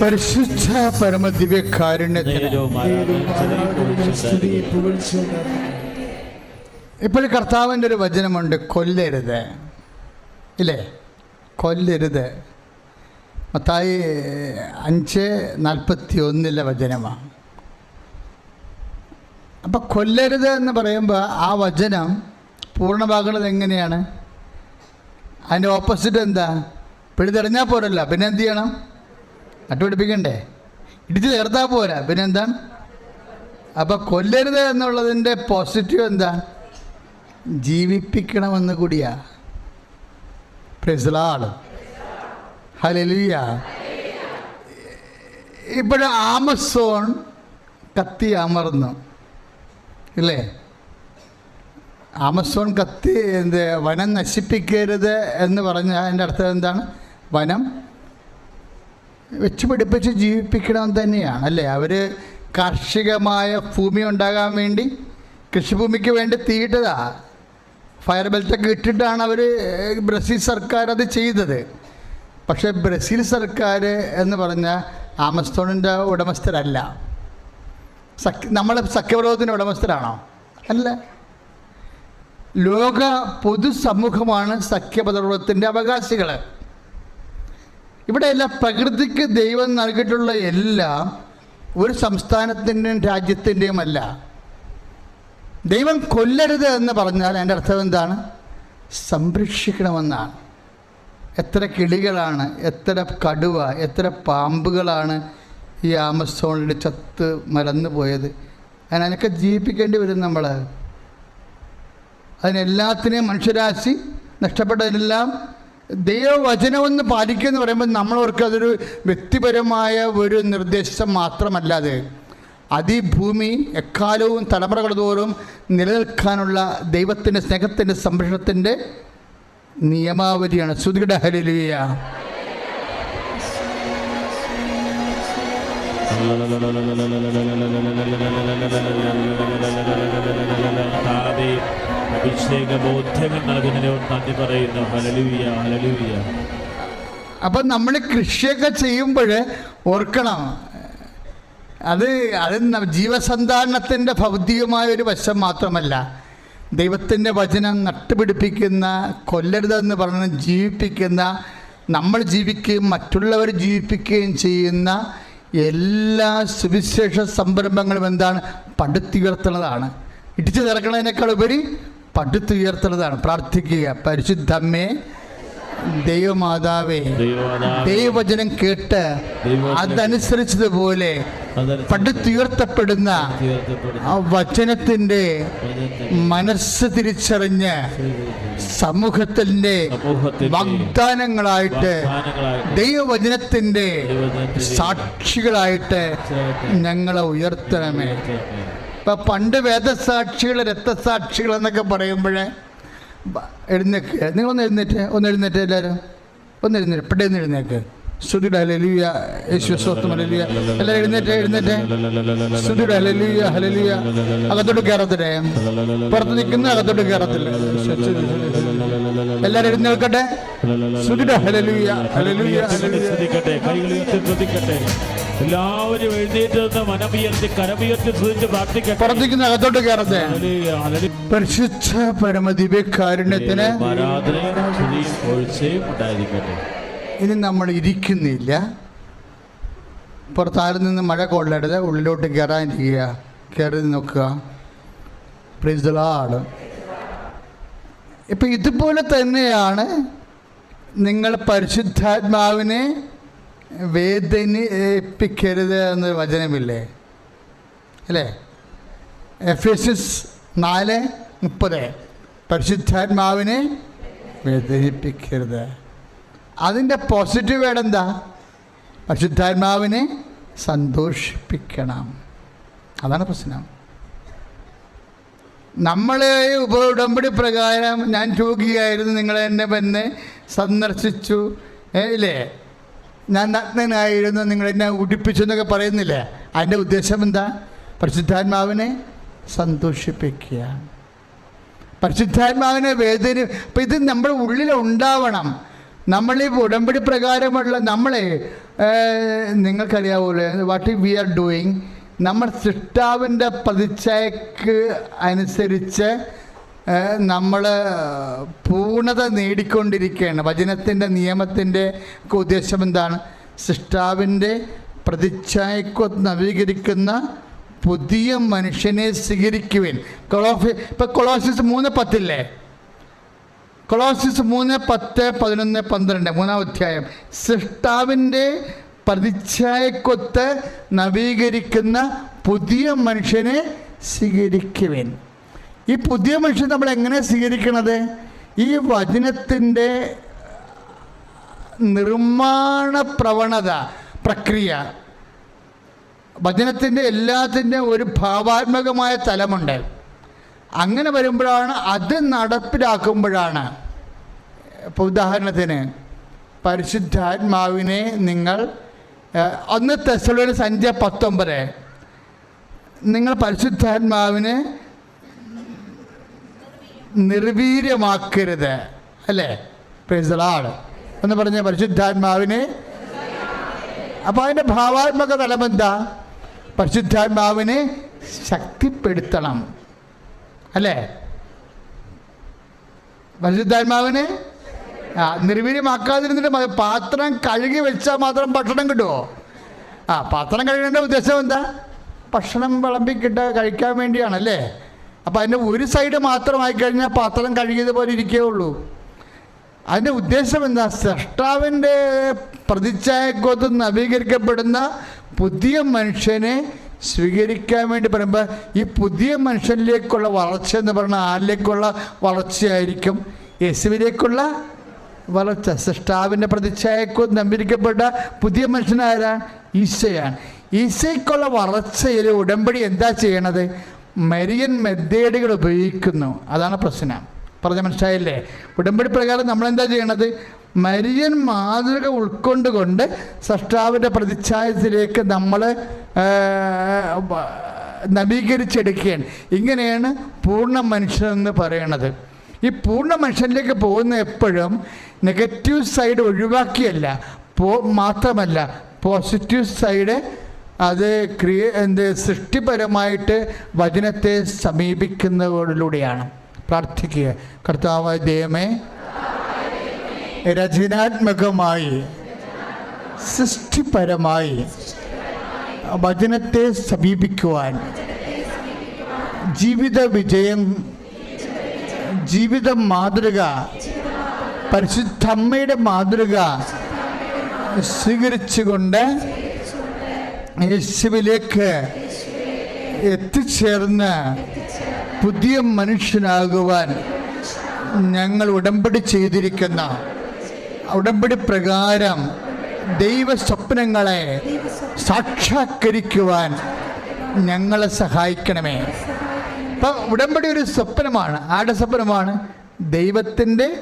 പരിശുദ്ധ പുകഴ്ചയും ഇപ്പോൾ കർത്താവിന്റെ ഒരു വചനമുണ്ട് കൊല്ലരുത്. ഇല്ലേ? കൊല്ലരുത്. മത്തായി അഞ്ച് നാൽപ്പത്തി ഒന്നിലെ വചനമാണ് അപ്പം കൊല്ലരുത് എന്ന് പറയുമ്പോൾ ആ വചനം പൂർണമാകുന്നത് എങ്ങനെയാണ്? അതിന്റെ ഓപ്പോസിറ്റ് എന്താ? പിടിതെറിഞ്ഞാൽ പോരല്ല. പിന്നെ എന്ത് ചെയ്യണം? നട്ടുപിടിപ്പിക്കണ്ടേ ഇടിച്ച് ചേർത്താൽ പോരാ. പിന്നെന്താ? അപ്പോൾ അപ്പം കൊല്ലരുത് എന്നുള്ളതിന്റെ പോസിറ്റീവ് എന്താ? ജീവിപ്പിക്കണമെന്ന് കൂടിയാ. പ്രസിലാൾ ഹലലിയ ഇപ്പോഴ ആമസോൺ കത്തി അമർന്നു. ഇല്ലേ? ആമസോൺ കത്തി എന്ത്? വനം നശിപ്പിക്കരുത് എന്ന് പറഞ്ഞാൽ അതിന്റെ അർത്ഥം എന്താണ്? വനം വെച്ച് പിടിപ്പിച്ച് ജീവിപ്പിക്കണം തന്നെയാണ് അല്ലേ? അവർ കാർഷികമായ ഭൂമി ഉണ്ടാകാൻ വേണ്ടി കൃഷിഭൂമിക്ക് വേണ്ടി തീയിട്ടതാ. ഫയർ ബെൽറ്റൊക്കെ ഇട്ടിട്ടാണ് അവർ ബ്രസീൽ സർക്കാർ അത് ചെയ്തത്. പക്ഷേ ബ്രസീൽ സർക്കാർ എന്ന് പറഞ്ഞാൽ ആമസോണിന്റെ ഉടമസ്ഥരല്ല. സഖ്യ നമ്മൾ സഖ്യവിരോധത്തിന്റെ ഉടമസ്ഥരാണോ? അല്ല. ലോക പൊതുസമൂഹമാണ് സഖ്യപദത്തിന്റെ അവകാശികൾ ഇവിടെ എല്ലാ പ്രകൃതിക്ക് ദൈവം നൽകിയിട്ടുള്ള എല്ലാം ഒരു സംസ്ഥാനത്തിന്റെയും രാജ്യത്തിന്റെയും അല്ല. ദൈവം കൊല്ലരുത് എന്ന് പറഞ്ഞാൽ എന്റെ അർത്ഥം എന്താണ്? സംരക്ഷിക്കണമെന്നാണ്. എത്ര കിളികളാണ് എത്ര കടുവ എത്ര പാമ്പുകളാണ് ഈ ആമസോണിൽ ചത്ത് മലന്നു പോയത്. അതിനൊക്കെ ജീവിപ്പിക്കേണ്ടി വരും നമ്മൾ അതിനെല്ലാത്തിനെയും മനുഷ്യരാശി നഷ്ടപ്പെട്ടതിനെല്ലാം ദൈവവചനമെന്ന് പാലിക്കുക എന്ന് പറയുമ്പോൾ നമ്മളവർക്ക് അതൊരു വ്യക്തിപരമായ ഒരു നിർദ്ദേശം മാത്രമല്ല അത്. എക്കാലവും തലമുറകൾ തോറും നിലനിൽക്കാനുള്ള ദൈവത്തിന്റെ സ്നേഹത്തിന്റെ സംരക്ഷണത്തിന്റെ നിയമാവലിയാണ്. ശ്രുതിയുടെ ഹലിയ കർത്താവേ, അപ്പം നമ്മൾ കൃഷിയൊക്കെ ചെയ്യുമ്പോൾ ഓർക്കണം. അത് അത് ജീവസന്ധാരണത്തിന്റെ ഭൗതികമായ ഒരു വശം മാത്രമല്ല. ദൈവത്തിന്റെ വചനം നട്ടുപിടിപ്പിക്കുന്ന കൊല്ലരുതെന്ന് പറഞ്ഞ് ജീവിപ്പിക്കുന്ന നമ്മൾ ജീവിക്കുകയും മറ്റുള്ളവർ ജീവിപ്പിക്കുകയും ചെയ്യുന്ന എല്ലാ സുവിശേഷ സംരംഭങ്ങളും എന്താണ്? പടുത്തുയർത്തുന്നതാണ്. ഇടിച്ചു തിറക്കുന്നതിനേക്കാൾ ഉപരി പടുത്തുയർത്തുന്നതാണ്. പ്രാർത്ഥിക്കുക. പരിശുദ്ധമ്മേ ദൈവമാതാവേ ദൈവവചനം കേട്ട് അതനുസരിച്ചതുപോലെ അതനുസരിച്ച് പടുത്തുയർത്തപ്പെടുന്ന ആ വചനത്തിന്റെ വചനത്തിന്റെ മനസ്സ് തിരിച്ചറിഞ്ഞ് സമൂഹത്തിന്റെ വാഗ്ദാനങ്ങളായിട്ട് ദൈവവചനത്തിന്റെ ദൈവവചനത്തിന്റെ സാക്ഷികളായിട്ട് ഞങ്ങളെ ഉയർത്തണമേ. ഇപ്പം പണ്ട് വേദസാക്ഷികൾ രക്തസാക്ഷികൾ എന്നൊക്കെ പറയുമ്പോൾ എഴുന്നേക്ക്. നിങ്ങളൊന്ന് എഴുന്നേറ്റ് ഒന്ന് എഴുന്നേറ്റ് എല്ലാവരും ഒന്ന് എഴുന്നേറ്റ് പെട്ടെന്ന് എഴുന്നേക്ക് ശ്രുതിയുടെ എഴുന്നേറ്റ് എഴുന്നേറ്റ്. അകത്തോട്ട് കയറത്തില്ലേ? പുറത്ത് നിൽക്കുന്ന അകത്തോട്ട് കയറത്തില്ല? എല്ലാവരും എഴുന്നേൽക്കട്ടെ? ശ്രുതിയുടെ ഹലലിയ ഹലലിയ ഹലലിയ എല്ലാവരും എഴുന്നേറ്റ് നിന്ന് മനമുയർത്തി കരമുയർത്തി സൂചിച്ച് പ്രാർത്ഥിക്കട്ടെ. പുറത്തേക്കുന്ന അകത്തോട്ട് ഹല്ലേലൂയ. പരിശുദ്ധ പുകഴ്ചയും ഉണ്ടായിരിക്കട്ടെ. ഇനി നമ്മൾ ഇരിക്കുന്നില്ല. പുറത്താരിൽ നിന്ന് മഴ കൊള്ളരുത്. ഉള്ളിലോട്ട് കയറാനിരിക്കുക. കയറി നോക്കുക. പ്രിസലാട് ഇപ്പം ഇതുപോലെ തന്നെയാണ് നിങ്ങൾ പരിശുദ്ധാത്മാവിനെ വേദനിപ്പിക്കരുത് എന്ന വചനമില്ലേ? അല്ലേ? എഫ് എസ് എസ് നാല് മുപ്പത്. പരിശുദ്ധാത്മാവിനെ വേദനിപ്പിക്കരുത്. അതിന്റെ പോസിറ്റീവ് വേർഡ് എന്താ? പരിശുദ്ധാത്മാവിനെ സന്തോഷിപ്പിക്കണം. അതാണ് പ്രശ്നം. നമ്മളെ ഉപ ഉടമ്പടി പ്രകാരം ഞാൻ രോഗിയായിരുന്നു. നിങ്ങളെന്നെ എന്നെ സന്ദർശിച്ചു. ഇല്ലേ? ഞാൻ നഗ്നനായിരുന്നു നിങ്ങൾ എന്നെ ഉടിപ്പിച്ചു എന്നൊക്കെ പറയുന്നില്ലേ? അതിന്റെ ഉദ്ദേശം എന്താ? പരിശുദ്ധാത്മാവിനെ സന്തോഷിപ്പിക്കുക. പരിശുദ്ധാത്മാവിനെ വേദന അപ്പം ഇത് നമ്മുടെ ഉള്ളിൽ ഉണ്ടാവണം. നമ്മൾ ഈ ഉടമ്പടി പ്രകാരമുള്ള നമ്മളെ നിങ്ങൾക്കറിയാവൂലേ? വാട്ട് വി ആർ ഡൂയിങ് നമ്മൾ സൃഷ്ടാവിന്റെ പതിച്ചയക്ക് അനുസരിച്ച് നമ്മൾ പൂർണത നേടിക്കൊണ്ടിരിക്കുകയാണ്. വചനത്തിന്റെ നിയമത്തിന്റെ ഒക്കെ ഉദ്ദേശം എന്താണ്? സൃഷ്ടാവിന്റെ പ്രതിച്ഛായക്ക് നവീകരിക്കുന്ന പുതിയ മനുഷ്യനെ സ്വീകരിക്കുവാൻ. കൊളോഫി ഇപ്പം കൊളോസിസ് മൂന്ന് പത്തില്ലേ? കൊളോസിസ് മൂന്ന് പത്ത് പതിനൊന്ന് പന്ത്രണ്ട് മൂന്നാം അധ്യായം. സൃഷ്ടാവിന്റെ പ്രതിച്ഛായക്കൊത്ത് നവീകരിക്കുന്ന പുതിയ മനുഷ്യനെ സ്വീകരിക്കുവിൻ. ഈ പുതിയ മനുഷ്യൻ നമ്മൾ എങ്ങനെ സ്വീകരിക്കണത്? ഈ വചനത്തിന്റെ നിർമ്മാണ പ്രവണത പ്രക്രിയ വചനത്തിന്റെ എല്ലാത്തിന്റെ ഒരു ഭാവാത്മകമായ തലമുണ്ട്. അങ്ങനെ വരുമ്പോഴാണ് അത് നടപ്പിലാക്കുമ്പോഴാണ്. ഇപ്പോൾ ഉദാഹരണത്തിന് പരിശുദ്ധാത്മാവിനെ നിങ്ങൾ ഒന്ന് തെസലോന് സന്ധ്യ പത്തൊമ്പത്. നിങ്ങൾ പരിശുദ്ധാത്മാവിനെ നിർവീര്യമാക്കരുത്. അല്ലേ? പ്രൈസലാൾ എന്ന് പറഞ്ഞ പരിശുദ്ധാത്മാവിനെ അപ്പോൾ അതിന്റെ ഭാവാത്മക തലം എന്താ? പരിശുദ്ധാത്മാവിനെ ശക്തിപ്പെടുത്തണം. അല്ലേ? പരിശുദ്ധാത്മാവിനെ ആ നിർവീര്യമാക്കാതിരുന്നിട്ട്. പാത്രം കഴുകി വെച്ചാൽ മാത്രം ഭക്ഷണം കിട്ടുമോ ആ പാത്രം കഴുകേണ്ട ഉദ്ദേശം എന്താ? ഭക്ഷണം വിളമ്പിക്കിട്ട കഴിക്കാൻ വേണ്ടിയാണല്ലേ? അപ്പം അതിന്റെ ഒരു സൈഡ് മാത്രമായി കഴിഞ്ഞാൽ പാത്രം കഴുകിയതുപോലെ ഇരിക്കേ ഉള്ളൂ അതിന്റെ ഉദ്ദേശം എന്താ? സൃഷ്ടാവിന്റെ പ്രതിച്ഛായക്കൊത്ത് നവീകരിക്കപ്പെടുന്ന പുതിയ മനുഷ്യനെ സ്വീകരിക്കാൻ വേണ്ടി പറയുമ്പോൾ ഈ പുതിയ മനുഷ്യനിലേക്കുള്ള വളർച്ച എന്ന് പറഞ്ഞാൽ ആരിലേക്കുള്ള വളർച്ചയായിരിക്കും? യേശുവിലേക്കുള്ള വളർച്ച. സൃഷ്ടാവിന്റെ പ്രതിച്ഛായക്കൊത്ത് നമ്പിരിക്കപ്പെട്ട പുതിയ മനുഷ്യനാരാണ്? ഈശയാണ്. ഈശയ്ക്കുള്ള വളർച്ചയിൽ ഉടമ്പടി എന്താ ചെയ്യണത്? മരിയൻ മെത്തേഡുകൾ ഉപയോഗിക്കുന്നു. അതാണ് പ്രശ്നം. പറഞ്ഞ മനസ്സിലായില്ലേ? ഉടമ്പടി പ്രകാരം നമ്മൾ എന്താ ചെയ്യണത്? മരിയൻ മാതൃക ഉൾക്കൊണ്ടുകൊണ്ട് സൃഷ്ടാവിന്റെ പ്രതിച്ഛായത്തിലേക്ക് നമ്മൾ നവീകരിച്ചെടുക്കുകയാണ്. ഇങ്ങനെയാണ് പൂർണ മനുഷ്യനെന്ന് പറയണത്. ഈ പൂർണ മനുഷ്യനിലേക്ക് പോകുന്ന എപ്പോഴും നെഗറ്റീവ് സൈഡ് ഒഴിവാക്കിയല്ല പോ മാത്രമല്ല പോസിറ്റീവ് സൈഡ് അത് ക്രിയ എന്ത് സൃഷ്ടിപരമായിട്ട് വചനത്തെ സമീപിക്കുന്നതിലൂടെയാണ്. പ്രാർത്ഥിക്കുക. കർത്താവ് ദൈവമേ രചനാത്മകമായി സൃഷ്ടിപരമായി വചനത്തെ സമീപിക്കുവാൻ ജീവിത വിജയം ജീവിത മാതൃക പരിശുദ്ധമ്മയുടെ മാതൃക സ്വീകരിച്ചുകൊണ്ട് യേശുവിലേക്ക് എത്തിച്ചേർന്ന് പുതിയ മനുഷ്യനാകുവാൻ ഞങ്ങൾ ഉടമ്പടി ചെയ്തിരിക്കുന്ന ഉടമ്പടി പ്രകാരം ദൈവ സ്വപ്നങ്ങളെ സാക്ഷാത്കരിക്കുവാൻ ഞങ്ങളെ സഹായിക്കണമേ. ഇപ്പം ഉടമ്പടി ഒരു സ്വപ്നമാണ്. ആരുടെ സ്വപ്നമാണ്? ദൈവത്തിന്റെ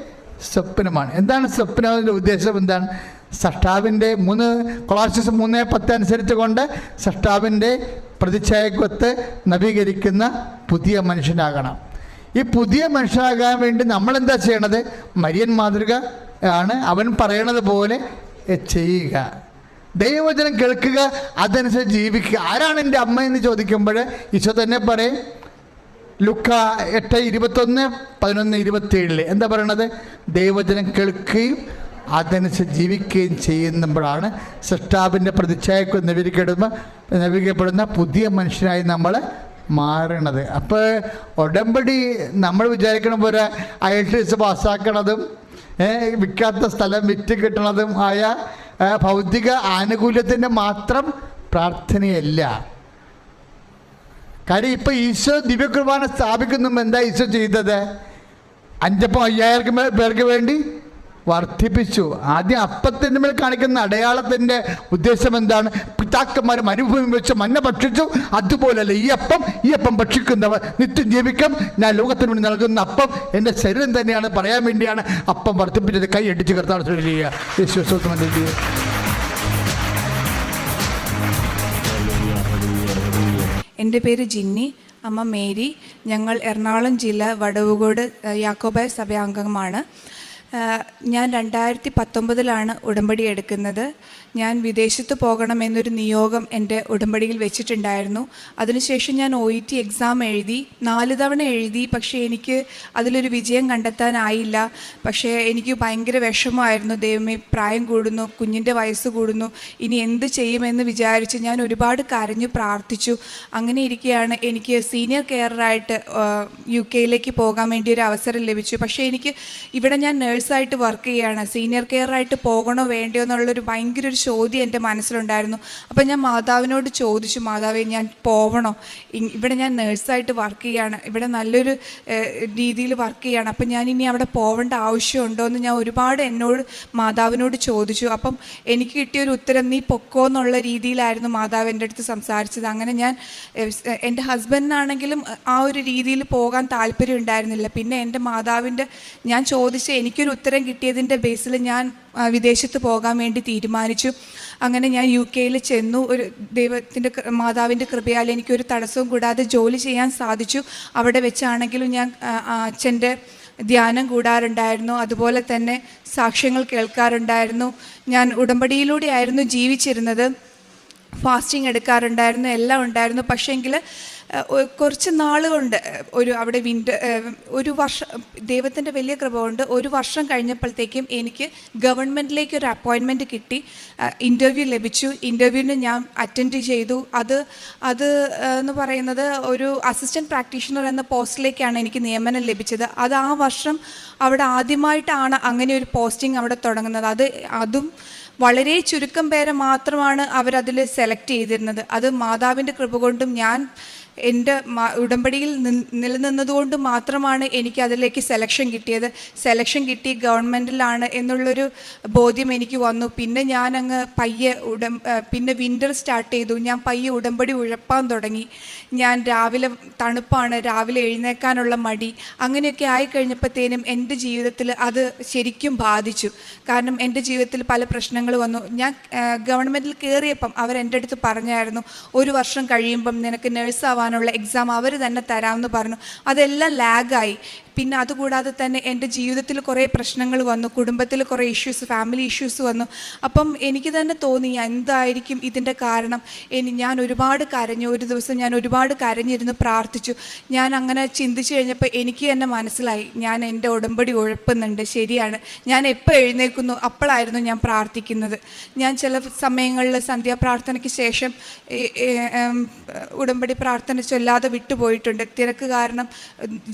സ്വപ്നമാണ്. എന്താണ് സ്വപ്നത്തിന്റെ ഉദ്ദേശം എന്താണ്? സഷ്ടാവിന്റെ മൂന്ന് കൊളാസിസ് മൂന്ന് പത്ത് അനുസരിച്ച് കൊണ്ട് സഷ്ടാവിന്റെ പ്രതിച്ഛായക്കൊത്ത് നവീകരിക്കുന്ന പുതിയ മനുഷ്യനാകണം. ഈ പുതിയ മനുഷ്യനാകാൻ വേണ്ടി നമ്മളെന്താ ചെയ്യണത്? മരിയൻ മാതൃക ആണ് അവൻ പറയണത് പോലെ ചെയ്യുക. ദൈവവചനം കേൾക്കുക അതനുസരിച്ച് ജീവിക്കുക. ആരാണ് എന്റെ അമ്മ എന്ന് ചോദിക്കുമ്പോൾ ഈശോ തന്നെ പറയും ലുക്ക എട്ട് ഇരുപത്തൊന്ന് പതിനൊന്ന് ഇരുപത്തിയേഴിൽ. എന്താ പറയണത്? ദൈവവചനം കേൾക്കുകയും അതനുസരിച്ച് ജീവിക്കുകയും ചെയ്യുമ്പോഴാണ് സൃഷ്ടാവിന്റെ പ്രതിച്ഛായക്ക് നവീകരിക്കപ്പെടുമ്പോൾ നവീകരിക്കപ്പെടുന്ന പുതിയ മനുഷ്യനായി നമ്മൾ മാറണത്. അപ്പോൾ ഉടമ്പടി നമ്മൾ വിചാരിക്കണ പോലെ അയൽസ് പാസ്സാക്കണതും വിൽക്കാത്ത സ്ഥലം വിറ്റ് കിട്ടണതും ആയ ഭൗതിക ആനുകൂല്യത്തിന്റെ മാത്രം പ്രാർത്ഥനയല്ല. കാര്യം ഇപ്പോൾ ഈശോ ദിവ്യകുർബാന സ്ഥാപിക്കുന്നു എന്താ ഈശോ ചെയ്തത്? അഞ്ചപ്പം അയ്യായിരം പേർക്ക് വേണ്ടി വർദ്ധിപ്പിച്ചു. ആദ്യം അപ്പത്തിന്റെ മേൽ കാണിക്കുന്ന അടയാളത്തിന്റെ ഉദ്ദേശം എന്താണ്? പിതാക്കന്മാർ മരുഭൂമി വെച്ച് മഞ്ഞ ഭക്ഷിച്ചു. അതുപോലെയല്ല ഈ അപ്പം ഈ അപ്പം ഭക്ഷിക്കുന്നവർ നിത്യം ജീവിക്കും. ഞാൻ ലോകത്തിന് വേണ്ടി നൽകുന്ന അപ്പം എന്റെ ശരീരം തന്നെയാണ്. പറയാൻ വേണ്ടിയാണ് അപ്പം വർദ്ധിപ്പിച്ചത്. കൈ അടിച്ച് കർത്താവ് ചെയ്യുക എന്റെ പേര് ജിന്നി അമ്മ മേരി. ഞങ്ങൾ എറണാകുളം ജില്ല വടവുകോട് യാക്കോബായ സഭയാംഗമാണ് ഞാൻ രണ്ടായിരത്തി പത്തൊമ്പതിലാണ് ഉടമ്പടി എടുക്കുന്നത്. ഞാൻ വിദേശത്ത് പോകണമെന്നൊരു നിയോഗം എന്റെ ഉടമ്പടിയിൽ വെച്ചിട്ടുണ്ടായിരുന്നു. അതിനുശേഷം ഞാൻ ഒ ഇ ടി എക്സാം എഴുതി. നാല് തവണ എഴുതി. പക്ഷേ എനിക്ക് അതിലൊരു വിജയം കണ്ടെത്താനായില്ല പക്ഷേ എനിക്ക് ഭയങ്കര വിഷമമായിരുന്നു. ദൈവമേ പ്രായം കൂടുന്നു കുഞ്ഞിന്റെ വയസ്സ് കൂടുന്നു. ഇനി എന്ത് ചെയ്യുമെന്ന് വിചാരിച്ച് ഞാൻ ഒരുപാട് കരഞ്ഞു പ്രാർത്ഥിച്ചു. അങ്ങനെ ഇരിക്കുകയാണ് എനിക്ക് സീനിയർ കെയറായിട്ട് യു കെയിലേക്ക് പോകാൻ വേണ്ടി ഒരു അവസരം ലഭിച്ചു. പക്ഷേ എനിക്ക് ഇവിടെ ഞാൻ നേഴ്സായിട്ട് വർക്ക് ചെയ്യുകയാണ് സീനിയർ കെയറായിട്ട് പോകണോ വേണ്ടയോ എന്നുള്ളൊരു ഭയങ്കര ഒരു ചോദ്യം എന്റെ മനസ്സിലുണ്ടായിരുന്നു. അപ്പോൾ ഞാൻ മാതാവിനോട് ചോദിച്ചു മാതാവേ ഞാൻ പോവണോ. ഇവിടെ ഞാൻ നേഴ്സായിട്ട് വർക്ക് ചെയ്യുകയാണ് ഇവിടെ നല്ലൊരു രീതിയിൽ വർക്ക് ചെയ്യുകയാണ് അപ്പം ഞാൻ ഇനി അവിടെ പോവേണ്ട ആവശ്യമുണ്ടോ? എന്ന് ഞാൻ ഒരുപാട് എന്നോട് മാതാവിനോട് ചോദിച്ചു. അപ്പം എനിക്ക് കിട്ടിയൊരു ഉത്തരം നീ പൊക്കോ എന്നുള്ള രീതിയിലായിരുന്നു മാതാവ് എന്റെ അടുത്ത് സംസാരിച്ചത്. അങ്ങനെ ഞാൻ എന്റെ ഹസ്ബൻഡിനാണെങ്കിലും ആ ഒരു രീതിയിൽ പോകാൻ താല്പര്യം ഉണ്ടായിരുന്നില്ല. പിന്നെ എന്റെ മാതാവിന്റെ ഞാൻ ചോദിച്ച എനിക്കൊരു ഉത്തരം കിട്ടിയതിന്റെ ബേസിൽ ഞാൻ വിദേശത്ത് പോകാൻ വേണ്ടി തീരുമാനിച്ചു. അങ്ങനെ ഞാൻ യു കെയിൽ ചെന്നു. ഒരു ദൈവത്തിന്റെ മാതാവിന്റെ കൃപയാൽ എനിക്കൊരു തടസ്സവും കൂടാതെ ജോലി ചെയ്യാൻ സാധിച്ചു. അവിടെ വെച്ചാണെങ്കിലും ഞാൻ അച്ഛന്റെ ധ്യാനം കൂടാറുണ്ടായിരുന്നു. അതുപോലെ തന്നെ സാക്ഷ്യങ്ങൾ കേൾക്കാറുണ്ടായിരുന്നു. ഞാൻ ഉടമ്പടിയിലൂടെയായിരുന്നു ജീവിച്ചിരുന്നത്. ഫാസ്റ്റിംഗ് എടുക്കാറുണ്ടായിരുന്നു എല്ലാം ഉണ്ടായിരുന്നു. പക്ഷേങ്കിൽ കുറച്ച് നാൾ കൊണ്ട് ഒരു അവിടെ വിന്റർ ഒരു വർഷം ദൈവത്തിന്റെ വലിയ കൃപ കൊണ്ട് ഒരു വർഷം കഴിഞ്ഞപ്പോഴത്തേക്കും എനിക്ക് ഗവൺമെന്റിലേക്ക് ഒരു അപ്പോയിൻമെന്റ് കിട്ടി. ഇന്റർവ്യൂ ലഭിച്ചു. ഇന്റർവ്യൂവിന് ഞാൻ അറ്റൻഡ് ചെയ്തു. അത് അത് എന്ന് പറയുന്നത് ഒരു അസിസ്റ്റന്റ് പ്രാക്ടീഷണർ എന്ന പോസ്റ്റിലേക്കാണ് എനിക്ക് നിയമനം ലഭിച്ചത്. അത് ആ വർഷം അവിടെ ആദ്യമായിട്ടാണ് അങ്ങനെ ഒരു പോസ്റ്റിംഗ് അവിടെ തുടങ്ങുന്നത്. അത് അതും വളരെ ചുരുക്കം പേരെ മാത്രമാണ് അവരതിൽ സെലക്ട് ചെയ്തിരുന്നത്. അത് മാതാവിന്റെ കൃപ കൊണ്ടും ഞാൻ എന്റെ ഉടമ്പടിയിൽ നിലനിന്നതുകൊണ്ട് മാത്രമാണ് എനിക്ക് അതിലേക്ക് സെലക്ഷൻ കിട്ടിയത്. സെലക്ഷൻ കിട്ടി ഗവൺമെന്റിലാണ് എന്നുള്ളൊരു ബോധ്യം എനിക്ക് വന്നു. പിന്നെ ഞാൻ അങ്ങ് പയ്യെ ഉടം പിന്നെ വിന്റർ സ്റ്റാർട്ട് ചെയ്തു. ഞാൻ പയ്യെ ഉടമ്പടി ഉഴപ്പാൻ തുടങ്ങി. ഞാൻ രാവിലെ തണുപ്പാണ് രാവിലെ എഴുന്നേക്കാനുള്ള മടി. അങ്ങനെയൊക്കെ ആയിക്കഴിഞ്ഞപ്പോഴത്തേനും എന്റെ ജീവിതത്തിൽ അത് ശരിക്കും ബാധിച്ചു. കാരണം എന്റെ ജീവിതത്തിൽ പല പ്രശ്നങ്ങൾ വന്നു. ഞാൻ ഗവൺമെന്റിൽ കയറിയപ്പം അവർ എന്റെ അടുത്ത് പറഞ്ഞായിരുന്നു ഒരു വർഷം കഴിയുമ്പം നിനക്ക് നഴ്സാവാനുള്ള എക്സാം അവർ തന്നെ തരാമെന്ന് പറഞ്ഞു. അതെല്ലാം ലാഗായി പിന്നെ അതുകൂടാതെ തന്നെ എന്റെ ജീവിതത്തിൽ കുറേ പ്രശ്നങ്ങൾ വന്നു കുടുംബത്തിൽ കുറേ ഇഷ്യൂസ് ഫാമിലി ഇഷ്യൂസ് വന്നു. അപ്പം എനിക്ക് തന്നെ തോന്നി എന്തായിരിക്കും ഇതിന്റെ കാരണം? ഇനി ഞാൻ ഒരുപാട് കരഞ്ഞു ഒരു ദിവസം ഞാൻ ഒരുപാട് കരഞ്ഞിരുന്ന് പ്രാർത്ഥിച്ചു. ഞാൻ അങ്ങനെ ചിന്തിച്ചു കഴിഞ്ഞപ്പോൾ എനിക്ക് തന്നെ മനസ്സിലായി ഞാൻ എന്റെ ഉടമ്പടി ഉഴപ്പുന്നുണ്ട് ശരിയാണ്. ഞാൻ എപ്പോൾ എഴുന്നേൽക്കുന്നു അപ്പോഴായിരുന്നു ഞാൻ പ്രാർത്ഥിക്കുന്നത്. ഞാൻ ചില സമയങ്ങളിൽ സന്ധ്യാപ്രാർത്ഥനയ്ക്ക് ശേഷം ഉടമ്പടി പ്രാർത്ഥന ചൊല്ലാതെ വിട്ടുപോയിട്ടുണ്ട്. തിരക്ക് കാരണം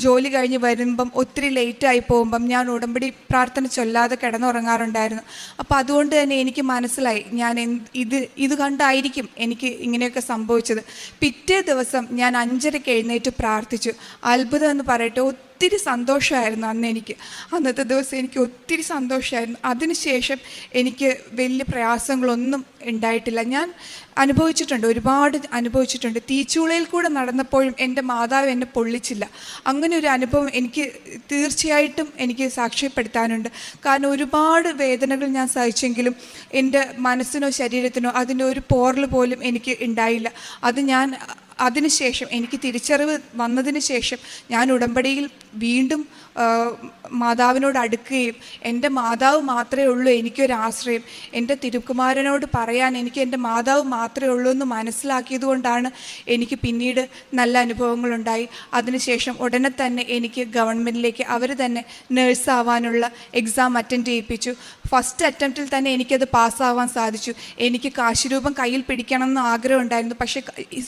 ജോലി കഴിഞ്ഞ് വരുമ്പം ഒത്തിരി ലേറ്റായി പോകുമ്പം ഞാൻ ഉടമ്പടി പ്രാർത്ഥന ചൊല്ലാതെ കിടന്നുറങ്ങാറുണ്ടായിരുന്നു. അപ്പോൾ അതുകൊണ്ട് തന്നെ എനിക്ക് മനസ്സിലായി ഞാൻ ഇത് ഇത് കണ്ടായിരിക്കും എനിക്ക് ഇങ്ങനെയൊക്കെ സംഭവിച്ചത്. പിറ്റേ ദിവസം ഞാൻ അഞ്ചരയ്ക്ക് എഴുന്നേറ്റ് പ്രാർത്ഥിച്ചു. അത്ഭുതം എന്ന് പറയട്ടെ ഒത്തിരി സന്തോഷമായിരുന്നു അന്ന് എനിക്ക്. അന്നത്തെ ദിവസം എനിക്ക് ഒത്തിരി സന്തോഷമായിരുന്നു. അതിനുശേഷം എനിക്ക് വലിയ പ്രയാസങ്ങളൊന്നും ഉണ്ടായിട്ടില്ല. ഞാൻ അനുഭവിച്ചിട്ടുണ്ട് ഒരുപാട് അനുഭവിച്ചിട്ടുണ്ട്. തീച്ചൂളയിൽ കൂടെ നടന്നപ്പോഴും എന്റെ മാതാവ് എന്നെ പൊള്ളിച്ചില്ല. അങ്ങനെ ഒരു അനുഭവം എനിക്ക് തീർച്ചയായിട്ടും എനിക്ക് സാക്ഷ്യപ്പെടുത്താനുണ്ട്. കാരണം ഒരുപാട് വേദനകൾ ഞാൻ സഹിച്ചെങ്കിലും എന്റെ മനസ്സിനോ ശരീരത്തിനോ അതിന്റെ ഒരു പോറൽ പോലും എനിക്ക് ഉണ്ടായില്ല. അത് ഞാൻ അതിനുശേഷം എനിക്ക് തിരിച്ചറിവ് വന്നതിന് ശേഷം ഞാൻ ഉടമ്പടിയിൽ വീണ്ടും മാതാവിനോട് അടുക്കുകയും എന്റെ മാതാവ് മാത്രമേ ഉള്ളൂ എനിക്കൊരു ആശ്രയം എന്റെ തിരുക്കുമാരനോട് പറയാൻ എനിക്ക് എന്റെ മാതാവ് മാത്രമേ ഉള്ളൂ എന്ന് മനസ്സിലാക്കിയതുകൊണ്ടാണ് എനിക്ക് പിന്നീട് നല്ല അനുഭവങ്ങളുണ്ടായി. അതിനുശേഷം ഉടനെ തന്നെ എനിക്ക് ഗവൺമെന്റിലേക്ക് അവർ തന്നെ നേഴ്സാവാനുള്ള എക്സാം അറ്റൻഡ് ചെയ്യിപ്പിച്ചു. ഫസ്റ്റ് അറ്റംപ്റ്റിൽ തന്നെ എനിക്കത് പാസ്സാവാൻ സാധിച്ചു. എനിക്ക് കാശുരൂപം കയ്യിൽ പിടിക്കണം എന്ന് ആഗ്രഹം ഉണ്ടായിരുന്നു. പക്ഷേ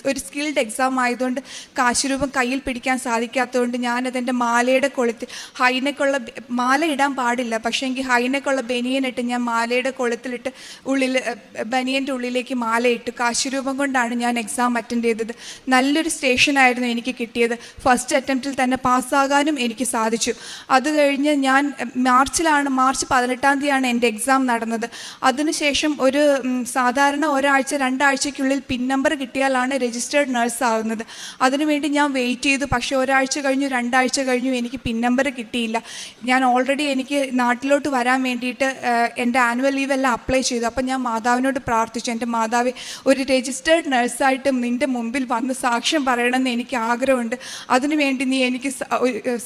ഒരു സ്കിൽഡ് എക്സാം ആയതുകൊണ്ട് കാശുരൂപം കയ്യിൽ പിടിക്കാൻ സാധിക്കാത്തതുകൊണ്ട് ഞാനതെന്റെ മാലയുടെ കൊളുത്തിൽ ഹൈനക്കുള്ള മാല ഇടാൻ പാടില്ല. പക്ഷേ എങ്കിൽ ഹൈനക്കുള്ള ബനിയനിട്ട് ഞാൻ മാലയുടെ കൊളുത്തിലിട്ട് ഉള്ളിൽ ബനിയന്റെ ഉള്ളിലേക്ക് മാല ഇട്ടു. കാശുരൂപം കൊണ്ടാണ് ഞാൻ എക്സാം അറ്റൻഡ് ചെയ്തത്. നല്ലൊരു സ്റ്റേഷനായിരുന്നു എനിക്ക് കിട്ടിയത്. ഫസ്റ്റ് അറ്റംപ്റ്റിൽ തന്നെ പാസ്സാകാനും എനിക്ക് സാധിച്ചു. അത് കഴിഞ്ഞ് ഞാൻ മാർച്ചിലാണ് മാർച്ച് പതിനെട്ടാം തീയതിയാണ് എന്റെ എക്സാം നടന്നത്. അതിനുശേഷം ഒരു സാധാരണ ഒരാഴ്ച രണ്ടാഴ്ചയ്ക്കുള്ളിൽ പിൻ നമ്പർ കിട്ടിയാലാണ് രജിസ്റ്റേർഡ് നഴ്സ് ആവുന്നത്. അതിനുവേണ്ടി ഞാൻ വെയിറ്റ് ചെയ്തു. പക്ഷേ ഒരാഴ്ച കഴിഞ്ഞു രണ്ടാഴ്ച കഴിഞ്ഞു പറഞ്ഞു എനിക്ക് പിൻ നമ്പർ കിട്ടിയില്ല. ഞാൻ ഓൾറെഡി എനിക്ക് നാട്ടിലോട്ട് വരാൻ വേണ്ടിയിട്ട് എന്റെ ആനുവൽ ലീവ് എല്ലാം അപ്ലൈ ചെയ്തു. അപ്പം ഞാൻ മാതാവിനോട് പ്രാർത്ഥിച്ചു. എന്റെ മാതാവ് ഒരു രജിസ്റ്റേർഡ് നഴ്സായിട്ടും നിന്റെ മുമ്പിൽ വന്ന് സാക്ഷ്യം പറയണമെന്ന് എനിക്ക് ആഗ്രഹമുണ്ട്. അതിനുവേണ്ടി നീ എനിക്ക്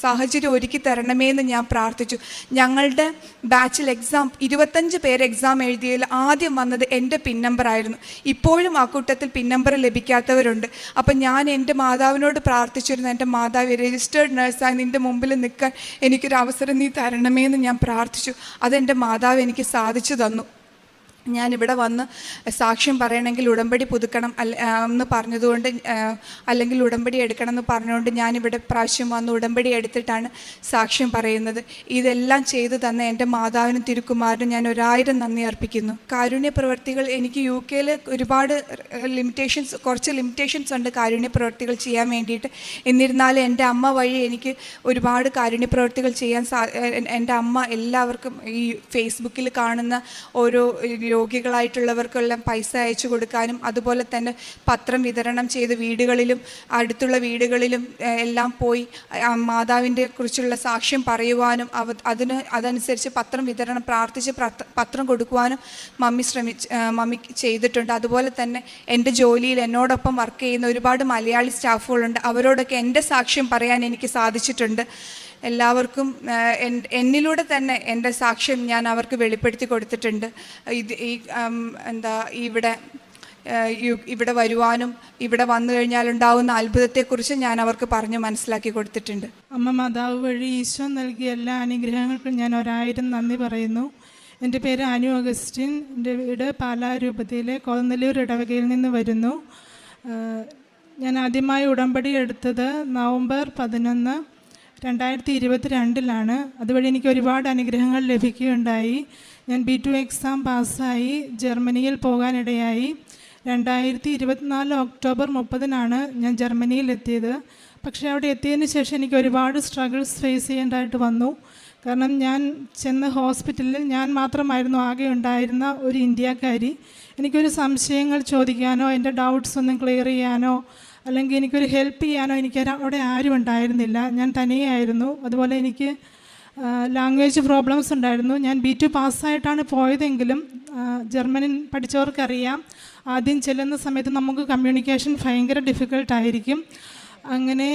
സാഹചര്യം ഒരുക്കി തരണമേ എന്ന് ഞാൻ പ്രാർത്ഥിച്ചു. ഞങ്ങളുടെ ബാച്ചിൽ എക്സാം ഇരുപത്തഞ്ച് പേര് എക്സാം എഴുതിയതിൽ ആദ്യം വന്നത് എന്റെ പിൻ നമ്പർ ആയിരുന്നു. ഇപ്പോഴും ആ കൂട്ടത്തിൽ പിൻ നമ്പർ ലഭിക്കാത്തവരുണ്ട്. അപ്പം ഞാൻ എന്റെ മാതാവിനോട് പ്രാർത്ഥിച്ചിരുന്നു. എന്റെ മാതാവ് രജിസ്റ്റേർഡ് നഴ്സായി നിന്റെ മുമ്പിൽ നിൽക്കാൻ എനിക്കൊരു അവസരം നീ തരണമേ എന്ന് ഞാൻ പ്രാർത്ഥിച്ചു. അതെന്റെ മാതാവ് എനിക്ക് സാധിച്ചു തന്നു. ഞാനിവിടെ വന്ന് സാക്ഷ്യം പറയണമെങ്കിൽ ഉടമ്പടി പുതുക്കണം അല്ല എന്ന് പറഞ്ഞതുകൊണ്ട് അല്ലെങ്കിൽ ഉടമ്പടി എടുക്കണം എന്ന് പറഞ്ഞുകൊണ്ട് ഞാനിവിടെ പ്രാവശ്യം വന്ന് ഉടമ്പടി എടുത്തിട്ടാണ് സാക്ഷ്യം പറയുന്നത്. ഇതെല്ലാം ചെയ്തു തന്ന എന്റെ മാതാവിനും തിരുക്കുമാരനും ഞാൻ ഒരായിരം നന്ദി അർപ്പിക്കുന്നു. കാരുണ്യ പ്രവർത്തികൾ എനിക്ക് യു കെയിൽ ഒരുപാട് ലിമിറ്റേഷൻസ് കുറച്ച് ലിമിറ്റേഷൻസ് ഉണ്ട് കാരുണ്യ പ്രവർത്തികൾ ചെയ്യാൻ വേണ്ടിയിട്ട്. എന്നിരുന്നാലും എന്റെ അമ്മ വഴി എനിക്ക് ഒരുപാട് കാരുണ്യ പ്രവർത്തികൾ ചെയ്യാൻ സാ എന്റെ അമ്മ എല്ലാവർക്കും ഈ ഫേസ്ബുക്കിൽ കാണുന്ന ഓരോ രോഗികളായിട്ടുള്ളവർക്കെല്ലാം പൈസ അയച്ചു കൊടുക്കാനും അതുപോലെ തന്നെ പത്രം വിതരണം ചെയ്ത് വീടുകളിലും അടുത്തുള്ള വീടുകളിലും എല്ലാം പോയി മാതാവിന്റെ കുറിച്ചുള്ള സാക്ഷ്യം പറയുവാനും അവ അതിന് അതനുസരിച്ച് പത്രം വിതരണം പ്രാർത്ഥിച്ച് പത്രം കൊടുക്കുവാനും മമ്മി ശ്രമിച്ച് മമ്മി ചെയ്തിട്ടുണ്ട്. അതുപോലെ തന്നെ എന്റെ ജോലിയിൽ എന്നോടൊപ്പം വർക്ക് ചെയ്യുന്ന ഒരുപാട് മലയാളി സ്റ്റാഫുകളുണ്ട്. അവരോടൊക്കെ എന്റെ സാക്ഷ്യം പറയാൻ എനിക്ക് സാധിച്ചിട്ടുണ്ട്. എല്ലാവർക്കും എന്നിലൂടെ തന്നെ എന്റെ സാക്ഷ്യം ഞാൻ അവർക്ക് വെളിപ്പെടുത്തി കൊടുത്തിട്ടുണ്ട്. ഇത് ഈ എന്താ ഇവിടെ ഇവിടെ വരുവാനും ഇവിടെ വന്നു കഴിഞ്ഞാൽ ഉണ്ടാവുന്ന അത്ഭുതത്തെക്കുറിച്ച് ഞാൻ അവർക്ക് പറഞ്ഞ് മനസ്സിലാക്കി കൊടുത്തിട്ടുണ്ട്. അമ്മ മാതാവ് വഴി ഈശോ നൽകിയ എല്ലാ അനുഗ്രഹങ്ങൾക്കും ഞാൻ ഒരായിരം നന്ദി പറയുന്നു. എന്റെ പേര് അനു അഗസ്റ്റിൻ. എന്റെ വീട് പാലാ രൂപതയിലെ കോതനല്ലൂർ ഇടവകയിൽ നിന്ന് വരുന്നു. ഞാൻ ആദ്യമായി ഉടമ്പടി എടുത്തത് നവംബർ പതിനൊന്ന് രണ്ടായിരത്തി ഇരുപത്തി രണ്ടിലാണ് അതുവഴി എനിക്ക് ഒരുപാട് അനുഗ്രഹങ്ങൾ ലഭിക്കുകയുണ്ടായി. ഞാൻ ബി ടു എക്സാം പാസ്സായി ജർമ്മനിയിൽ പോകാനിടയായി. രണ്ടായിരത്തി ഇരുപത്തിനാല് ഒക്ടോബർ മുപ്പതിനാണ് ഞാൻ ജർമ്മനിയിൽ എത്തിയത് പക്ഷേ അവിടെ എത്തിയതിന് ശേഷം എനിക്ക് ഒരുപാട് സ്ട്രഗിൾസ് ഫേസ് ചെയ്യേണ്ടതായിട്ട് വന്നു. കാരണം ഞാൻ ചെന്ന ഹോസ്പിറ്റലിൽ ഞാൻ മാത്രമായിരുന്നു ആകെ ഉണ്ടായിരുന്ന ഒരു ഇന്ത്യക്കാരി. എനിക്കൊരു സംശയങ്ങൾ ചോദിക്കാനോ എന്റെ ഡൗട്ട്സ് ഒന്നും ക്ലിയർ ചെയ്യാനോ അല്ലെങ്കിൽ എനിക്കൊരു ഹെൽപ്പ് ചെയ്യാനോ എനിക്ക് അവിടെ ആരും ഉണ്ടായിരുന്നില്ല. ഞാൻ തനിയായിരുന്നു അതുപോലെ എനിക്ക് ലാംഗ്വേജ് പ്രോബ്ലംസ് ഉണ്ടായിരുന്നു. ഞാൻ ബി ടു പാസ്സായിട്ടാണ് പോയതെങ്കിലും ജർമ്മനിൻ പഠിച്ചവർക്കറിയാം. ആദ്യം ചെല്ലുന്ന സമയത്ത് നമുക്ക് കമ്മ്യൂണിക്കേഷൻ ഭയങ്കര ഡിഫിക്കൽട്ടായിരിക്കും അങ്ങനെ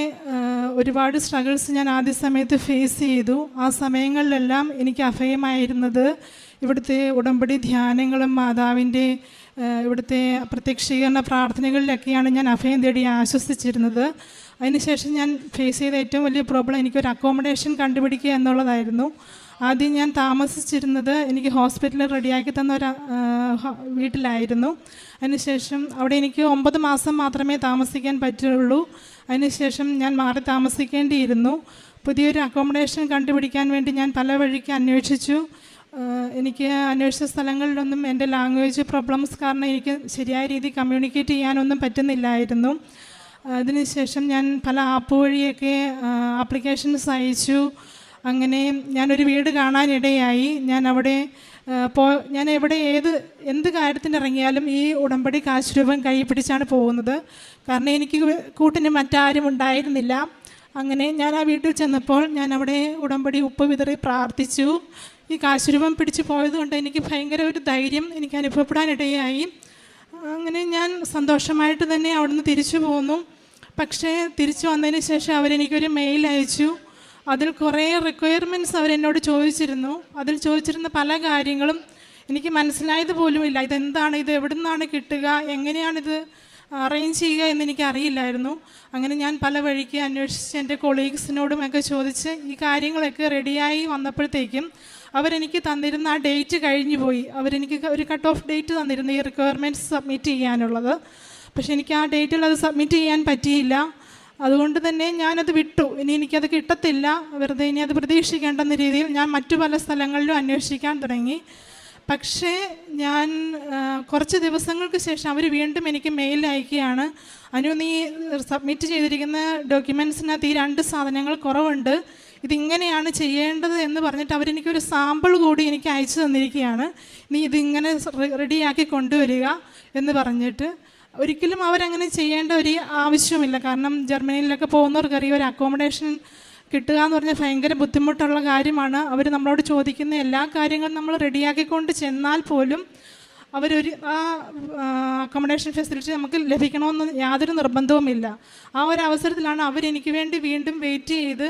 ഒരുപാട് സ്ട്രഗിൾസ് ഞാൻ ആദ്യ സമയത്ത് ഫേസ് ചെയ്തു. ആ സമയങ്ങളിലെല്ലാം എനിക്ക് അഭയമായിരുന്നത് ഇവിടുത്തെ ഉടമ്പടി ധ്യാനങ്ങളും മാതാവിന്റെ ഇവിടുത്തെ പ്രത്യക്ഷീകരണ പ്രാർത്ഥനകളിലൊക്കെയാണ് ഞാൻ അഭയം തേടി ആശ്വസിച്ചിരുന്നത്. അതിനുശേഷം ഞാൻ ഫേസ് ചെയ്ത ഏറ്റവും വലിയ പ്രോബ്ലം എനിക്കൊരു അക്കോമഡേഷൻ കണ്ടുപിടിക്കുക എന്നുള്ളതായിരുന്നു. ആദ്യം ഞാൻ താമസിച്ചിരുന്നത് എനിക്ക് ഹോസ്പിറ്റലിൽ റെഡിയാക്കി തന്ന ഒരു വീട്ടിലായിരുന്നു. അതിനുശേഷം അവിടെ എനിക്ക് ഒമ്പത് മാസം മാത്രമേ താമസിക്കാൻ പറ്റുള്ളൂ. അതിനുശേഷം ഞാൻ മാറി താമസിക്കേണ്ടിയിരുന്നു. പുതിയൊരു അക്കോമഡേഷൻ കണ്ടുപിടിക്കാൻ വേണ്ടി ഞാൻ പല വഴിക്ക് അന്വേഷിച്ചു. എനിക്ക് അന്വേഷിച്ച സ്ഥലങ്ങളിലൊന്നും എന്റെ ലാംഗ്വേജ് പ്രോബ്ലംസ് കാരണം എനിക്ക് ശരിയായ രീതിയിൽ കമ്മ്യൂണിക്കേറ്റ് ചെയ്യാനൊന്നും പറ്റുന്നില്ലായിരുന്നു. അതിനുശേഷം ഞാൻ പല ആപ്പ് വഴിയൊക്കെ ആപ്ലിക്കേഷൻസ് അയച്ചു. അങ്ങനെ ഞാനൊരു വീട് കാണാനിടയായി. ഞാൻ അവിടെ പോ ഞാൻ എവിടെ ഏത് എന്ത് കാര്യത്തിന് ഇറങ്ങിയാലും ഈ ഉടമ്പടി കാശ് രൂപം കൈ പിടിച്ചാണ് പോകുന്നത്. കാരണം എനിക്ക് കൂട്ടിന് മറ്റാരും ഉണ്ടായിരുന്നില്ല. അങ്ങനെ ഞാൻ ആ വീട്ടിൽ ചെന്നപ്പോൾ ഞാൻ അവിടെ ഉടമ്പടി ഉപ്പ് വിതറി പ്രാർത്ഥിച്ചു. ഈ കാശുരൂപം പിടിച്ചു പോയതുകൊണ്ട് എനിക്ക് ഭയങ്കര ഒരു ധൈര്യം എനിക്ക് അനുഭവപ്പെടാനിടയായി. അങ്ങനെ ഞാൻ സന്തോഷമായിട്ട് തന്നെ അവിടുന്ന് തിരിച്ചു പോന്നു. പക്ഷേ തിരിച്ചു വന്നതിന് ശേഷം അവരെനിക്കൊരു മെയിൽ അയച്ചു. അതിൽ കുറേ റിക്വയർമെന്റ്സ് അവരെന്നോട് ചോദിച്ചിരുന്നു. അതിൽ ചോദിച്ചിരുന്ന പല കാര്യങ്ങളും എനിക്ക് മനസ്സിലായത് പോലുമില്ല. ഇതെന്താണ്? ഇത് എവിടെ നിന്നാണ് കിട്ടുക? എങ്ങനെയാണിത് അറേഞ്ച് ചെയ്യുക എന്ന് എനിക്ക് അറിയില്ലായിരുന്നു. അങ്ങനെ ഞാൻ പല വഴിക്ക് അന്വേഷിച്ച് എന്റെ കൊളീഗ്സിനോടും ഒക്കെ ചോദിച്ച് ഈ കാര്യങ്ങളൊക്കെ റെഡിയായി വന്നപ്പോഴത്തേക്കും അവരെനിക്ക് തന്നിരുന്ന ആ ഡേറ്റ് കഴിഞ്ഞു പോയി. അവരെനിക്ക് ഒരു കട്ട് ഓഫ് ഡേറ്റ് തന്നിരുന്നു ഈ റിക്വയർമെന്റ്സ് സബ്മിറ്റ് ചെയ്യാനുള്ളത്. പക്ഷെ എനിക്ക് ആ ഡേറ്റിൽ അത് സബ്മിറ്റ് ചെയ്യാൻ പറ്റിയില്ല. അതുകൊണ്ട് തന്നെ ഞാനത് വിട്ടു. ഇനി എനിക്കത് കിട്ടത്തില്ല. വെറുതെ ഇനി അത് പ്രതീക്ഷിക്കേണ്ടെന്ന രീതിയിൽ ഞാൻ മറ്റു പല സ്ഥലങ്ങളിലും അന്വേഷിക്കാൻ തുടങ്ങി. പക്ഷേ ഞാൻ കുറച്ച് ദിവസങ്ങൾക്ക് ശേഷം അവർ വീണ്ടും എനിക്ക് മെയിൽ അയക്കുകയാണ്. അനു നീ സബ്മിറ്റ് ചെയ്തിരിക്കുന്ന ഡോക്യുമെൻസിനകത്ത് ഈ രണ്ട് സാധനങ്ങൾ കുറവുണ്ട്. ഇതിങ്ങനെയാണ് ചെയ്യേണ്ടത് എന്ന് പറഞ്ഞിട്ട് അവരെനിക്കൊരു സാമ്പിൾ കൂടി എനിക്ക് അയച്ചു തന്നിരിക്കുകയാണ്. നീ ഇതിങ്ങനെ റെഡിയാക്കി കൊണ്ടുവരിക എന്ന് പറഞ്ഞിട്ട് ഒരിക്കലും അവരങ്ങനെ ചെയ്യേണ്ട ഒരു ആവശ്യമില്ല കാരണം ജർമ്മനിയിലൊക്കെ പോകുന്നവർക്കറിയാം ഒരു അക്കോമഡേഷൻ കിട്ടുക എന്ന് പറഞ്ഞാൽ ഭയങ്കര ബുദ്ധിമുട്ടുള്ള കാര്യമാണ്. അവർ നമ്മളോട് ചോദിക്കുന്ന എല്ലാ കാര്യങ്ങളും നമ്മൾ റെഡിയാക്കിക്കൊണ്ട് ചെന്നാൽ പോലും അവരൊരു ആ അക്കോമഡേഷൻ ഫെസിലിറ്റി നമുക്ക് ലഭിക്കണമെന്ന് യാതൊരു നിർബന്ധവുമില്ല. ആ ഒരു അവസരത്തിലാണ് അവരെനിക്ക് വേണ്ടി വീണ്ടും വെയിറ്റ് ചെയ്ത്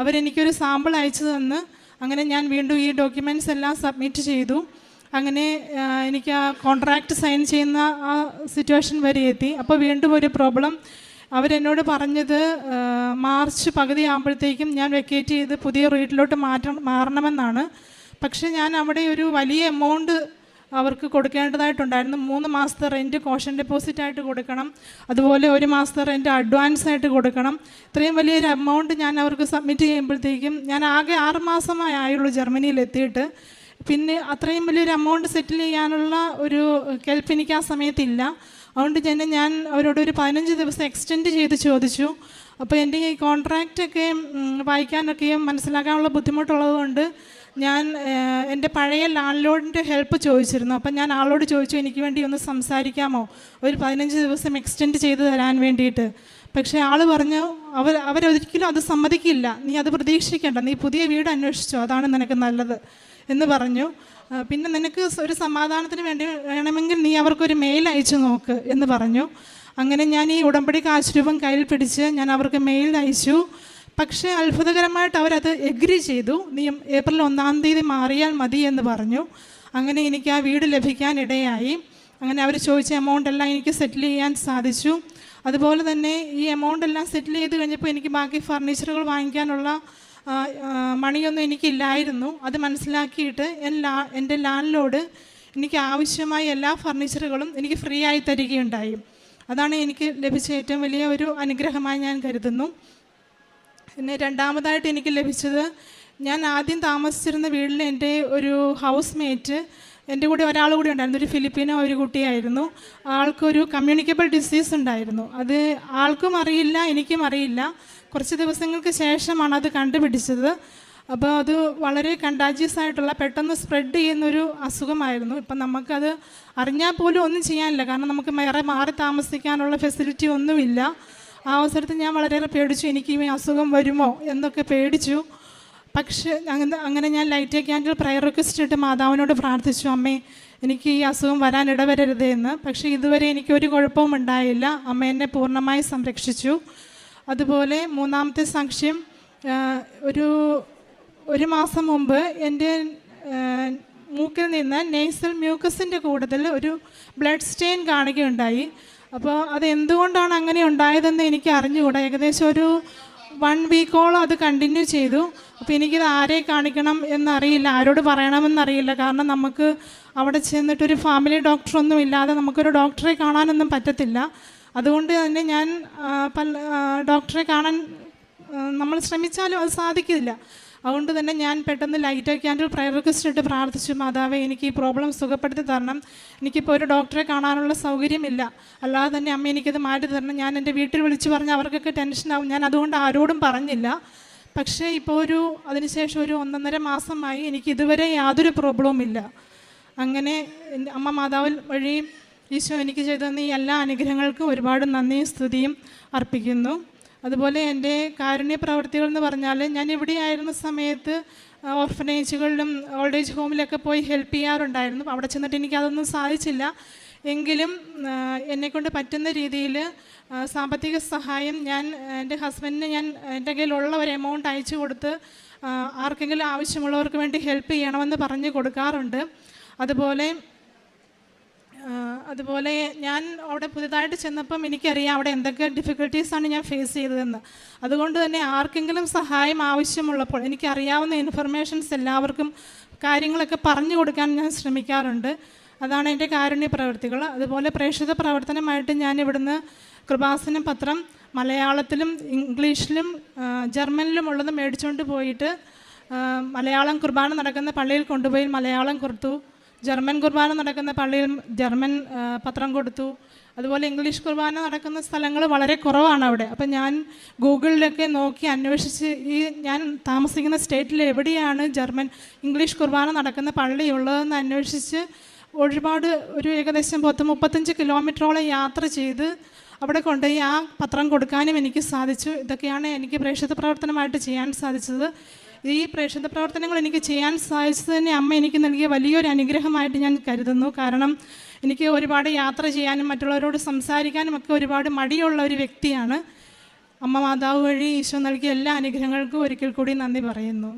അവരെനിക്കൊരു സാമ്പിൾ അയച്ചു തന്ന് അങ്ങനെ ഞാൻ വീണ്ടും ഈ ഡോക്യുമെന്റ്സ് എല്ലാം സബ്മിറ്റ് ചെയ്തു. അങ്ങനെ എനിക്ക് ആ കോൺട്രാക്റ്റ് സൈൻ ചെയ്യുന്ന ആ സിറ്റുവേഷൻ വരെ എത്തി. അപ്പോൾ വീണ്ടും ഒരു പ്രോബ്ലം അവരെന്നോട് പറഞ്ഞത് മാർച്ച് പകുതി ആകുമ്പോഴത്തേക്കും ഞാൻ വെക്കേറ്റ് ചെയ്ത് പുതിയ റീറ്റിലോട്ട് മാറ്റം മാറണമെന്നാണ്. പക്ഷേ ഞാൻ അവിടെ ഒരു വലിയ എമൗണ്ട് അവർക്ക് കൊടുക്കേണ്ടതായിട്ടുണ്ടായിരുന്നു. മൂന്ന് മാസത്തെ റെന്റ് കോഷൻ ഡെപ്പോസിറ്റ് ആയിട്ട് കൊടുക്കണം. അതുപോലെ ഒരു മാസത്തെ റെന്റ് അഡ്വാൻസ് ആയിട്ട് കൊടുക്കണം. ഇത്രയും വലിയൊരു എമൗണ്ട് ഞാൻ അവർക്ക് സബ്മിറ്റ് ചെയ്യുമ്പോഴത്തേക്കും ഞാൻ ആകെ ആറ് മാസമായി ആയുള്ളൂ ജർമ്മനിയിൽ എത്തിയിട്ട്. പിന്നെ അത്രയും വലിയൊരു എമൗണ്ട് സെറ്റിൽ ചെയ്യാനുള്ള ഒരു കെൽപ്പ് എനിക്ക് ആ സമയത്തില്ല. അതുകൊണ്ട് തന്നെ ഞാൻ അവരോട് ഒരു പതിനഞ്ച് ദിവസം എക്സ്റ്റെൻഡ് ചെയ്ത് ചോദിച്ചു. അപ്പോൾ എന്റെ ഈ കോൺട്രാക്റ്റൊക്കെ വായിക്കാനൊക്കെയും മനസ്സിലാക്കാനുള്ള ബുദ്ധിമുട്ടുള്ളത് കൊണ്ട് ഞാൻ എന്റെ പഴയ ലാൻഡ് ലോഡിന്റെ ഹെൽപ്പ് ചോദിച്ചിരുന്നു. അപ്പം ഞാൻ ആളോട് ചോദിച്ചു എനിക്ക് വേണ്ടി ഒന്ന് സംസാരിക്കാമോ? ഒരു പതിനഞ്ച് ദിവസം എക്സ്റ്റെൻഡ് ചെയ്ത് തരാൻ വേണ്ടിയിട്ട്. പക്ഷേ ആൾ പറഞ്ഞു അവർ അവരൊരിക്കലും അത് സമ്മതിക്കില്ല. നീ അത് പ്രതീക്ഷിക്കേണ്ട. നീ പുതിയ വീട് അന്വേഷിച്ചോ. അതാണ് നിനക്ക് നല്ലത്. എന്ന് പറഞ്ഞു. പിന്നെ നിനക്ക് ഒരു സമാധാനത്തിന് വേണ്ടി വേണമെങ്കിൽ നീ അവർക്കൊരു മെയിൽ അയച്ചു നോക്ക് എന്ന് പറഞ്ഞു. അങ്ങനെ ഞാൻ ഈ ഉടമ്പടി കാശ് രൂപം കയ്യിൽ പിടിച്ച് ഞാൻ അവർക്ക് മെയിൽ അയച്ചു. പക്ഷേ അത്ഭുതകരമായിട്ട് അവരത് എഗ്രി ചെയ്തു. നീ ഏപ്രിൽ ഒന്നാം തീയതി മാറിയാൽ മതി എന്ന് പറഞ്ഞു. അങ്ങനെ എനിക്ക് ആ വീട് ലഭിക്കാൻ ഇടയായി. അങ്ങനെ അവർ ചോദിച്ച എമൗണ്ട് എല്ലാം എനിക്ക് സെറ്റിൽ ചെയ്യാൻ സാധിച്ചു. അതുപോലെ തന്നെ ഈ എമൗണ്ട് എല്ലാം സെറ്റിൽ ചെയ്ത് കഴിഞ്ഞപ്പോൾ എനിക്ക് ബാക്കി ഫർണിച്ചറുകൾ വാങ്ങിക്കാനുള്ള മണിയൊന്നും എനിക്കില്ലായിരുന്നു. അത് മനസ്സിലാക്കിയിട്ട് എൻ ലാ എന്റെ ലാൻഡ് എനിക്ക് ആവശ്യമായ എല്ലാ ഫർണിച്ചറുകളും എനിക്ക് ഫ്രീ ആയി തരികയുണ്ടായി. അതാണ് എനിക്ക് ലഭിച്ച ഏറ്റവും വലിയ ഒരു അനുഗ്രഹമായി ഞാൻ കരുതുന്നു. പിന്നെ രണ്ടാമതായിട്ട് എനിക്ക് ലഭിച്ചത് ഞാൻ ആദ്യം താമസിച്ചിരുന്ന വീട്ടിൽ എന്റെ ഒരു ഹൗസ് മേറ്റ് എന്റെ കൂടെ ഒരാൾ കൂടി ഉണ്ടായിരുന്നു ഒരു ഫിലിപ്പീനോ ഒരു കുട്ടിയായിരുന്നു. ആൾക്കൊരു കമ്മ്യൂണിക്കബിൾ ഡിസീസ് ഉണ്ടായിരുന്നു. അത് ആൾക്കും അറിയില്ല എനിക്കും അറിയില്ല. കുറച്ച് ദിവസങ്ങൾക്ക് ശേഷമാണ് അത് കണ്ടുപിടിച്ചത്. അപ്പോൾ അത് വളരെ കണ്ടാജിയസ് ആയിട്ടുള്ള പെട്ടെന്ന് സ്പ്രെഡ് ചെയ്യുന്നൊരു അസുഖമായിരുന്നു. ഇപ്പം നമുക്കത് അറിഞ്ഞാൽ പോലും ഒന്നും ചെയ്യാനില്ല. കാരണം നമുക്ക് വേറെ മാറി താമസിക്കാനുള്ള ഫെസിലിറ്റി ഒന്നുമില്ല. ആ അവസരത്തിൽ ഞാൻ വളരെയേറെ പേടിച്ചു. എനിക്ക് ഈ അസുഖം വരുമോ എന്നൊക്കെ പേടിച്ചു. പക്ഷേ അങ്ങനെ അങ്ങനെ ഞാൻ ലൈറ്റ് ക്യാൻഡിൽ പ്രയർ റിക്വസ്റ്റ് ഇട്ട് മാതാവിനോട് പ്രാർത്ഥിച്ചു അമ്മേ എനിക്ക് ഈ അസുഖം വരാൻ ഇടവരരുത് എന്ന്. പക്ഷേ ഇതുവരെ എനിക്ക് ഒരു കുഴപ്പവും ഉണ്ടായില്ല. അമ്മ എന്നെ പൂർണമായി സംരക്ഷിച്ചു. അതുപോലെ മൂന്നാമത്തെ സാക്ഷ്യം ഒരു ഒരു മാസം മുമ്പ് എന്റെ മൂക്കിൽ നിന്ന് നേസൽ മ്യൂക്കസിന്റെ കൂടുതൽ ഒരു ബ്ലഡ് സ്റ്റെയിൻ കാണുകയുണ്ടായി. അപ്പോൾ അത് എന്തുകൊണ്ടാണ് അങ്ങനെ ഉണ്ടായതെന്ന് എനിക്ക് അറിഞ്ഞുകൂടാ. ഏകദേശം ഒരു വൺ വീക്കോളം അത് കണ്ടിന്യൂ ചെയ്തു. അപ്പോൾ എനിക്കിത് ആരെ കാണിക്കണം എന്നറിയില്ല ആരോട് പറയണമെന്നറിയില്ല. കാരണം നമുക്ക് അവിടെ ചെന്നിട്ടൊരു ഫാമിലി ഡോക്ടറൊന്നും ഇല്ലാതെ നമുക്കൊരു ഡോക്ടറെ കാണാനൊന്നും പറ്റത്തില്ല. അതുകൊണ്ട് തന്നെ ഞാൻ പല ഡോക്ടറെ കാണാൻ നമ്മൾ ശ്രമിച്ചാലും അത് സാധിക്കില്ല. അതുകൊണ്ട് തന്നെ ഞാൻ പെട്ടെന്ന് ലൈറ്റ് ക്യാൻഡിൽ പ്രയർ റിക്വസ്റ്റ് ഇട്ട് പ്രാർത്ഥിച്ചു മാതാവേ എനിക്ക് ഈ പ്രോബ്ലം സുഖപ്പെടുത്തി തരണം. എനിക്കിപ്പോൾ ഒരു ഡോക്ടറെ കാണാനുള്ള സൗകര്യമില്ല. അല്ലാതെ തന്നെ അമ്മ എനിക്കത് മാറ്റി തരണം. ഞാൻ എന്റെ വീട്ടിൽ വിളിച്ചു പറഞ്ഞ് അവർക്കൊക്കെ ടെൻഷനാവും ഞാൻ അതുകൊണ്ട് ആരോടും പറഞ്ഞില്ല. പക്ഷേ ഇപ്പോൾ ഒരു അതിനുശേഷം ഒരു ഒന്നൊന്നര മാസമായി എനിക്ക് ഇതുവരെ യാതൊരു പ്രോബ്ലവും ഇല്ല. അങ്ങനെ അമ്മ മാതാവിൽ വഴി ഈശോ എനിക്ക് ചെയ്തു തന്ന ഈ എല്ലാ അനുഗ്രഹങ്ങൾക്കും ഒരുപാട് നന്ദിയും സ്തുതിയും അർപ്പിക്കുന്നു. അതുപോലെ എന്റെ കാരുണ്യ പ്രവർത്തികൾ എന്ന് പറഞ്ഞാൽ ഞാൻ ഇവിടെയായിരുന്ന സമയത്ത് ഓർഫനേജുകളിലും ഓൾഡ് ഏജ് ഹോമിലൊക്കെ പോയി ഹെൽപ്പ് ചെയ്യാറുണ്ടായിരുന്നു. അവിടെ ചെന്നിട്ട് എനിക്ക് അതൊന്നും സാധിച്ചില്ല. എങ്കിലും എന്നെക്കൊണ്ട് പറ്റുന്ന രീതിയിൽ സാമ്പത്തിക സഹായം ഞാൻ എന്റെ ഹസ്ബൻഡിന് ഞാൻ എന്റെ കയ്യിലുള്ള ഒരു എമൗണ്ട് അയച്ചു കൊടുത്ത് ആർക്കെങ്കിലും ആവശ്യമുള്ളവർക്ക് വേണ്ടി ഹെൽപ്പ് ചെയ്യണമെന്ന് പറഞ്ഞു കൊടുക്കാറുണ്ട്. അതുപോലെ അതുപോലെ ഞാൻ അവിടെ പുതുതായിട്ട് ചെന്നപ്പം എനിക്കറിയാം അവിടെ എന്തൊക്കെ ഡിഫിക്കൽട്ടീസാണ് ഞാൻ ഫേസ് ചെയ്തതെന്ന്. അതുകൊണ്ട് തന്നെ ആർക്കെങ്കിലും സഹായം ആവശ്യമുള്ളപ്പോൾ എനിക്കറിയാവുന്ന ഇൻഫർമേഷൻസ് എല്ലാവർക്കും കാര്യങ്ങളൊക്കെ പറഞ്ഞു കൊടുക്കാൻ ഞാൻ ശ്രമിക്കാറുണ്ട്. അതാണ് എന്റെ കാരുണ്യ പ്രവൃത്തികൾ. അതുപോലെ പ്രേക്ഷിത പ്രവർത്തനമായിട്ട് ഞാൻ ഇവിടുന്ന് കൃപാസന പത്രം മലയാളത്തിലും ഇംഗ്ലീഷിലും ജർമ്മനിലും ഉള്ളത് മേടിച്ചുകൊണ്ട് പോയിട്ട് മലയാളം കുർബാന നടക്കുന്ന പള്ളിയിൽ കൊണ്ടുപോയി മലയാളം കൊടുത്തു ജർമ്മൻ കുർബാന നടക്കുന്ന പള്ളിയിൽ ജർമ്മൻ പത്രം കൊടുത്തു. അതുപോലെ ഇംഗ്ലീഷ് കുർബാന നടക്കുന്ന സ്ഥലങ്ങൾ വളരെ കുറവാണ് അവിടെ. അപ്പം ഞാൻ ഗൂഗിളിലൊക്കെ നോക്കി അന്വേഷിച്ച് ഈ ഞാൻ താമസിക്കുന്ന സ്റ്റേറ്റിൽ എവിടെയാണ് ജർമ്മൻ ഇംഗ്ലീഷ് കുർബാന നടക്കുന്ന പള്ളി ഉള്ളതെന്ന് അന്വേഷിച്ച് ഒരുപാട് ഒരു ഏകദേശം പത്ത് മുപ്പത്തഞ്ച് കിലോമീറ്ററോളം യാത്ര ചെയ്ത് അവിടെ കൊണ്ടുപോയി ആ പത്രം കൊടുക്കാനും എനിക്ക് സാധിച്ചു. ഇതൊക്കെയാണ് എനിക്ക് പ്രേക്ഷിത പ്രവർത്തനമായിട്ട് ചെയ്യാൻ സാധിച്ചത്. ഈ പ്രേക്ഷിത പ്രവർത്തനങ്ങൾ എനിക്ക് ചെയ്യാൻ സാധിച്ചത് തന്നെ അമ്മ എനിക്ക് നൽകിയ വലിയൊരു അനുഗ്രഹമായിട്ട് ഞാൻ കരുതുന്നു. കാരണം എനിക്ക് ഒരുപാട് യാത്ര ചെയ്യാനും മറ്റുള്ളവരോട് സംസാരിക്കാനും ഒക്കെ ഒരുപാട് മടിയുള്ള ഒരു വ്യക്തിയാണ്. അമ്മ മാതാവ് വഴി ഈശോ നൽകിയ എല്ലാ അനുഗ്രഹങ്ങൾക്കും ഒരിക്കൽ കൂടി നന്ദി പറയുന്നു.